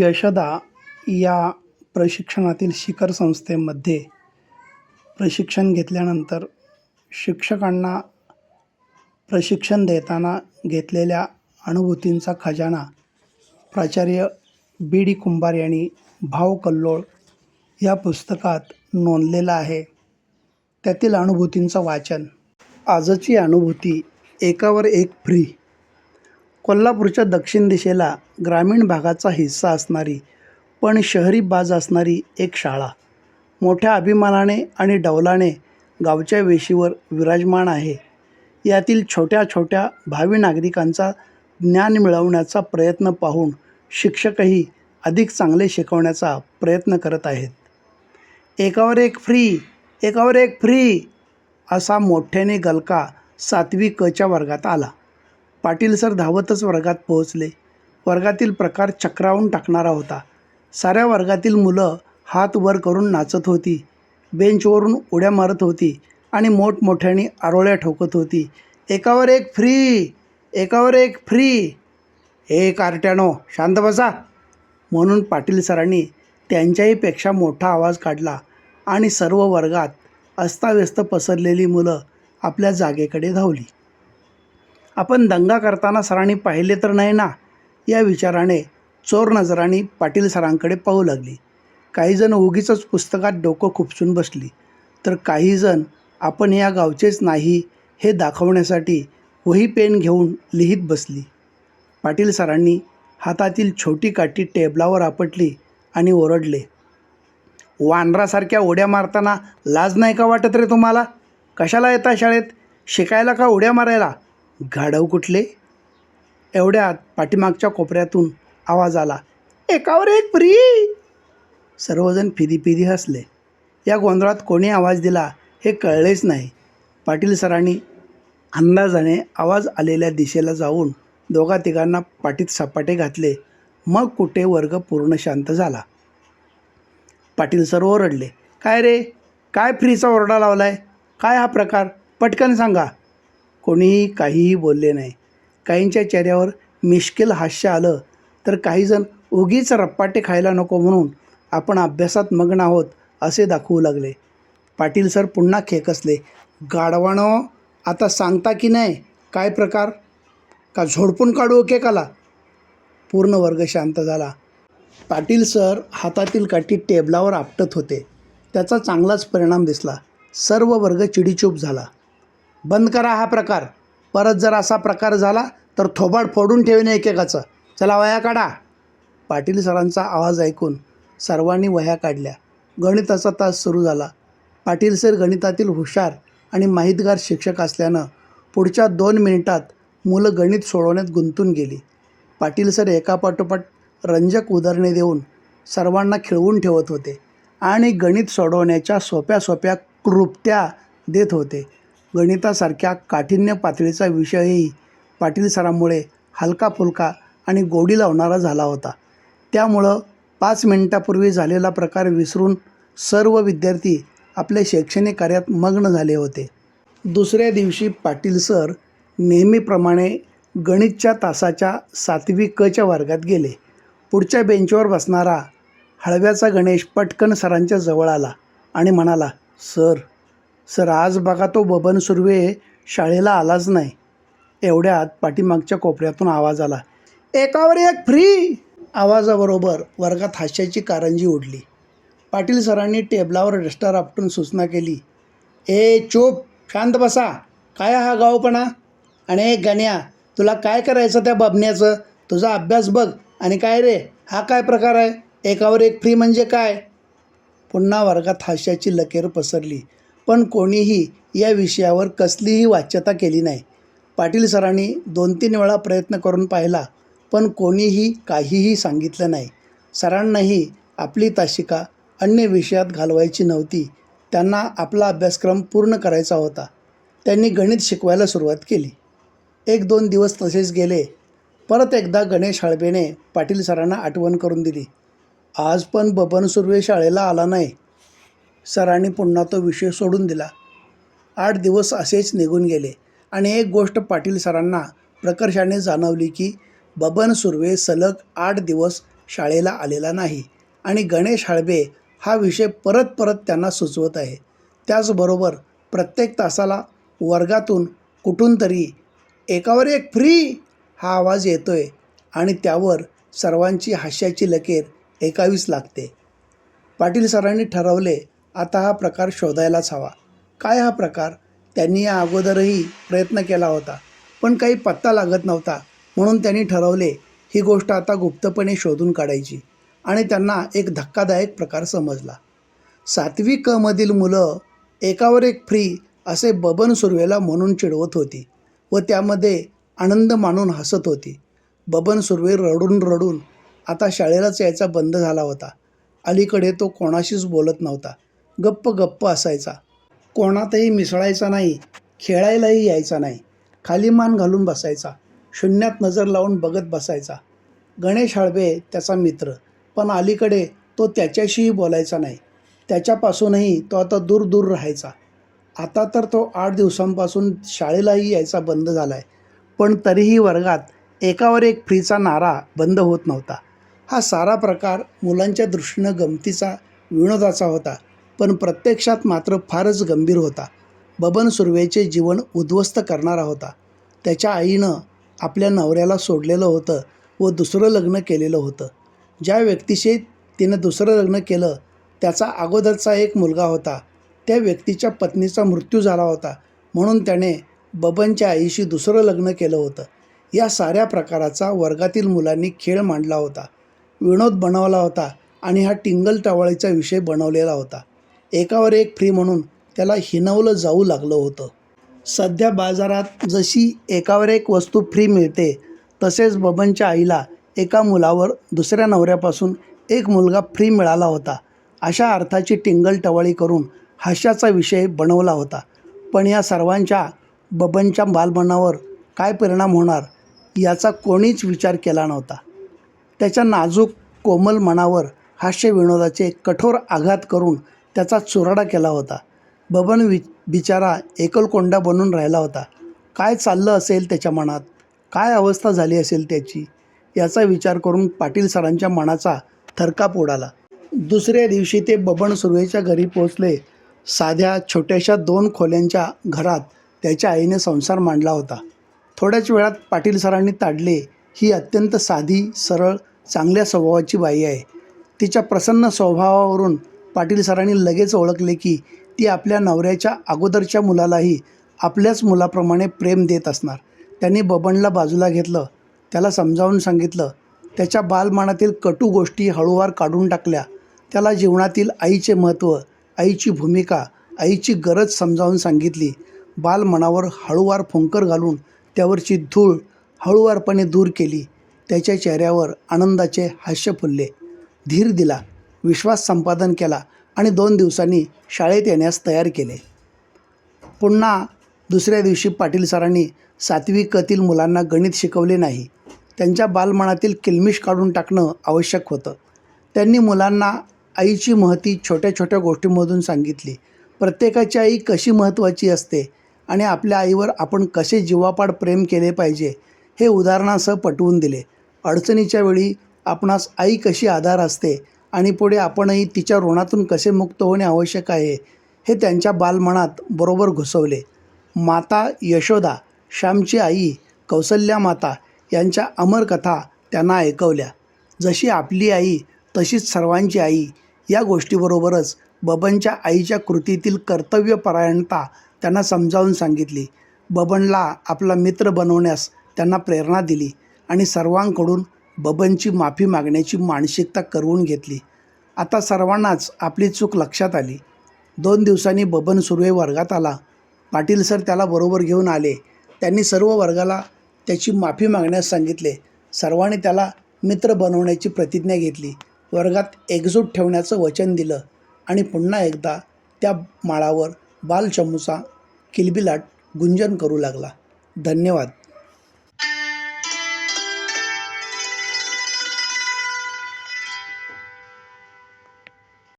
यशदा या प्रशिक्षणातील शिखर संस्थेमध्ये प्रशिक्षण घेतल्यानंतर शिक्षकांना प्रशिक्षण देताना घेतलेल्या अनुभूतींचा खजाना प्राचार्य बी डी कुंभार यांनी भाव कल्लोळ या पुस्तकात नोंदलेला आहे. त्यातील अनुभूतींचं वाचन. आजची अनुभूती एकावर एक फ्री. कोल्हापूरच्या दक्षिण दिशेला ग्रामीण भागाचा हिस्सा असणारी पण शहरी बाज असणारी एक शाळा. मोठ्या अभिमानाने आणि डौलाने गावच्या वेशीवर विराजमान आहे. यातील छोट्या छोट्या भावी नागरिकांचा ज्ञान मिळवण्याचा प्रयत्न पाहून शिक्षकही अधिक चांगले शिकवण्याचा प्रयत्न करत आहेत. एकावर एक फ्री एकावर एक फ्री असा मोठ्याने गलका सातवी कच्या वर्गात आला. पाटील सर धावतच वर्गात पोहोचले. वर्गातील प्रकार चक्रावून टाकणारा होता. साऱ्या वर्गातील मुलं हात वर करून नाचत होती. बेंचवरून उड्या मारत होती आणि मोठमोठ्याने आरोळ्या ठोकत होती. एकावर एक फ्री एकावर एक फ्री. हे कार्ट्यानो शांत बसा. म्हणून पाटील सरांनी त्यांच्याहीपेक्षा मोठा आवाज काढला आणि सर्व वर्गात अस्ताव्यस्त पसरलेली मुलं आपल्या जागेकडे धावली. आपण दंगा करताना सरांनी पाहिले तर नाही ना? या विचाराने चोर नजरांनी पाटील सरांकडे पाहू लागली. काहीजण उगीच पुस्तकात डोकं खुपसून बसली. तर काहीजण आपण या गावचेच नाही हे दाखवण्यासाठी वही पेन घेऊन लिहित बसली. पाटील सरांनी हातातील छोटी काठी टेबलावर आपटली आणि ओरडले. वानरासारख्या उड्या मारताना लाज नाही का वाटत रे तुम्हाला? कशाला येता शाळेत? शिकायला का उड्या मारायला? गाढव कुठले? एवढ्यात पाठीमागच्या कोपऱ्यातून आवाज आला एकावर एक फ्री. सर्वजण फिदी फिदी हसले. या गोंधळात कोणी आवाज दिला हे कळलेच नाही. पाटील सरांनी अंदाजाने आवाज आलेल्या दिशेला जाऊन दोघा तिघांना पाठीत सपाटे घातले. मग कुठे वर्ग पूर्ण शांत झाला. पाटील सर ओरडले काय रे? काय फ्रीचा ओरडा लावलाय? काय हा प्रकार? पटकन सांगा. कोणीही काहीही बोलले नाही. काहींच्या चेहऱ्यावर मिश्किल हास्य आलं तर काहीजण उगीच रप्पाटे खायला नको म्हणून आपण अभ्यासात मग्न आहोत असे दाखवू लागले. पाटील सर पुन्हा खेकसले गाढवानं आता सांगता की नाही? काय प्रकार? का झोडपून काढू ओके काला पूर्ण वर्ग शांत झाला. पाटील सर हातातील काठी टेबलावर आपटत होते. त्याचा चांगलाच परिणाम दिसला. सर्व वर्ग चिडीचूप झाला. बंद करा हा प्रकार. परत जर असा प्रकार झाला तर थोबाड फोडून ठेवणे एकेकाचं. चला वया काढा. पाटील सरांचा आवाज ऐकून सर्वांनी वह्या काढल्या. गणिताचा तास सुरू झाला. पाटील सर गणितातील हुशार आणि माहितगार शिक्षक असल्यानं पुढच्या दोन मिनिटात मुलं गणित सोडवण्यात गुंतून गेली. पाटील सर एकापाठोपाठ रंजक उदाहरणे देऊन सर्वांना खिळवून ठेवत होते आणि गणित सोडवण्याच्या सोप्या सोप्या क्लृप्त्या देत होते. गणितासारख्या काठिण्य पातळीचा विषयही पाटील सरांमुळे हलका फुलका आणि गोडी लावणारा झाला होता. त्यामुळं पाच मिनिटापूर्वी झालेला प्रकार विसरून सर्व विद्यार्थी आपल्या शैक्षणिक कार्यात मग्न झाले होते. दुसऱ्या दिवशी पाटील सर नेहमीप्रमाणे गणितच्या तासाच्या सातवी कच्या वर्गात गेले. पुढच्या बेंचवर बसणारा हळव्याचा गणेश पटकन सरांच्या जवळ आला आणि म्हणाला सर सर आज बघा तो बबन सुर्वे शाळेला आलाच नाही. एवढ्यात पाठीमागच्या कोपऱ्यातून आवाज आला एकावर एक फ्री! आवाजाबरोबर वर्गात हास्याची कारंजी उडली. पाटील सरांनी टेबलावर रजिस्टर आपटून सूचना केली ए चूप शांत बसा. काय हा गावपणा? आणि ए गण्या तुला काय करायचं त्या बबण्याचं तुझा अभ्यास बघ. आणि काय रे हा काय प्रकार आहे? एकावर एक फ्री म्हणजे काय? पुन्हा वर्गात हास्याची लकेर पसरली. पण कोणीही या विषयावर कसलीही वाच्यता केली नाही. पाटील सरांनी दोन तीन वेळा प्रयत्न करून पाहिला पण कोणीही काहीही सांगितलं नाही. सरांनाही आपली ताशिका अन्य विषयात घालवायची नव्हती. त्यांना आपला अभ्यासक्रम पूर्ण करायचा होता. त्यांनी गणित शिकवायला सुरुवात केली. एक दोन दिवस तसेच गेले. परत एकदा गणेश हळबेने पाटील सरांना आठवण करून दिली. आज पण बबन सुर्वे शाळेला आला नाही. सरांनी पुन्हा तो विषय सोडून दिला. आठ दिवस असेच निघून गेले आणि एक गोष्ट पाटील सरांना प्रकर्षाने जाणवली की बबन सुर्वे सलग आठ दिवस शाळेला आलेला नाही आणि गणेश हळबे हा विषय परत परत त्यांना सुचवत आहे. त्याचबरोबर प्रत्येक तासाला वर्गातून कुठून तरी एकावर एक फ्री हा आवाज येतो आहे आणि त्यावर सर्वांची हास्याची लकेर एकावीस लागते. पाटील सरांनी ठरवले आता हा प्रकार शोधायलाच हवा. काय हा प्रकार? त्यांनी या अगोदरही प्रयत्न केला होता पण काही पत्ता लागत नव्हता म्हणून त्यांनी ठरवले ही गोष्ट आता गुप्तपणे शोधून काढायची आणि त्यांना एक धक्कादायक प्रकार समजला. सातवी क मधील मुलं एकावर एक फ्री असे बबन सुर्वेला म्हणून चिडवत होती व त्यामध्ये आनंद मानून हसत होती. बबन सुर्वे रडून रडून आता शाळेलाच यायचा बंद झाला होता. अलीकडे तो कोणाशीच बोलत नव्हता. गप्प गप्प असायचा. कोणातही मिसळायचा नाही खेळायलाही यायचा नाही. खाली मान घालून बसायचा. शून्यात नजर लावून बघत बसायचा. गणेश हळबे त्याचा मित्र पण अलीकडे तो त्याच्याशीही बोलायचा नाही. त्याच्यापासूनही तो आता दूर दूर राहायचा. आता तर तो आठ दिवसांपासून शाळेलाही यायचा बंद झाला आहे पण तरीही वर्गात एकावर एक फ्रीचा नारा बंद होत नव्हता. हा सारा प्रकार मुलांच्या दृष्टीनं गमतीचा विनोदाचा होता. पण प्रत्यक्षात मात्र फारच गंभीर होता. बबन सुर्वेचे जीवन उद्ध्वस्त करणारा होता. त्याच्या आईनं आपल्या नवऱ्याला सोडलेलं होतं व दुसरं लग्न केलेलं होतं. ज्या व्यक्तीशी तिनं दुसरं लग्न केलं त्याचा अगोदरचा एक मुलगा होता. त्या व्यक्तीच्या पत्नीचा मृत्यू झाला होता. म्हणून त्याने बबनच्या आईशी दुसरं लग्न केलं होतं. या साऱ्या प्रकाराचा वर्गातील मुलांनी खेळ मांडला होता. विनोद बनवला होता आणि हा टिंगल टवाळीचा विषय बनवलेला होता. एकावर एक फ्री म्हणून त्याला हिनवलं जाऊ लागलं होतं. सध्या बाजारात जशी एकावर एक वस्तू फ्री मिळते तसेच बबनच्या आईला एका मुलावर दुसऱ्या नवऱ्यापासून एक मुलगा फ्री मिळाला होता. अशा अर्थाची टिंगल टवाळी करून हास्याचा विषय बनवला होता. पण या सर्वांच्या बबनच्या बालमनावर काय परिणाम होणार याचा कोणीच विचार केला नव्हता. त्याच्या नाजूक कोमल मनावर हास्य विनोदाचे कठोर आघात करून त्याचा चुराडा केला होता. बबन वि बिचारा एकलकोंडा बनून राहिला होता. काय चाललं असेल त्याच्या मनात? काय अवस्था झाली असेल त्याची? याचा विचार करून पाटील सरांच्या मनाचा थरकाप उडाला. दुसऱ्या दिवशी ते बबन सुर्वेच्या घरी पोचले साध्या छोट्याशा दोन खोल्यांच्या घरात त्याच्या आईने संसार मांडला होता. थोड्याच वेळात पाटील सरांनी ताडले. ही अत्यंत साधी सरळ चांगल्या स्वभावाची बाई आहे. तिच्या प्रसन्न स्वभावावरून पाटील सरांनी लगेच ओळखले की ती आपल्या नवऱ्याच्या अगोदरच्या मुलालाही आपल्याच मुलाप्रमाणे प्रेम देत असणार. त्यांनी बबनला बाजूला घेतलं. त्याला समजावून सांगितलं त्याच्या बालमानातील कटू गोष्टी हळूवार काढून टाकल्या. त्याला जीवनातील आईचे महत्त्व आईची भूमिका आईची गरज समजावून सांगितली. बालमनावर हळूवार फुंकर घालून त्यावरची धूळ हळूवारपणे दूर केली. त्याच्या चेहऱ्यावर आनंदाचे हास्य फुलले. धीर दिला. विश्वास संपादन केला आणि दोन दिवसांनी शाळेत येण्यास तयार केले. पुन्हा दुसऱ्या दिवशी पाटील सरांनी सातवी कतील मुलांना गणित शिकवले नाही. त्यांच्या बालमनातील किलमिश काढून टाकणं आवश्यक होतं. त्यांनी मुलांना आईची महती छोट्या छोट्या गोष्टींमधून सांगितली. प्रत्येकाची आई कशी महत्त्वाची असते आणि आपल्या आईवर आपण कसे जीवापाड प्रेम केले पाहिजे हे उदाहरणासह पटवून दिले. अडचणीच्या वेळी आपणास आई कशी आधार असते आणि पुढे आपणही तिच्या ऋणातून कसे मुक्त होणे आवश्यक आहे हे त्यांच्या बालमनात बरोबर घुसवले. माता यशोदा श्यामची आई कौसल्या माता यांच्या अमर कथा त्यांना ऐकवल्या. जशी आपली आई तशीच सर्वांची आई. या गोष्टीबरोबरच बबनच्या आईच्या कृतीतील कर्तव्यपरायणता त्यांना समजावून सांगितली. बबनला आपला मित्र बनवण्यास त्यांना प्रेरणा दिली आणि सर्वांकडून बबनची माफी मागण्याची मानसिकता करवून घेतली. आता सर्वांनाच आपली चूक लक्षात आली. दोन दिवसांनी बबन सुर्वे वर्गात आला. पाटील सर त्याला बरोबर घेऊन आले. त्यांनी सर्व वर्गाला त्याची माफी मागण्यास सांगितले. सर्वांनी त्याला मित्र बनवण्याची प्रतिज्ञा घेतली. वर्गात एकजूट ठेवण्याचं वचन दिलं. आणि पुन्हा एकदा त्या माळावर बालचमूचा किलबिलाट गुंजन करू लागला. धन्यवाद.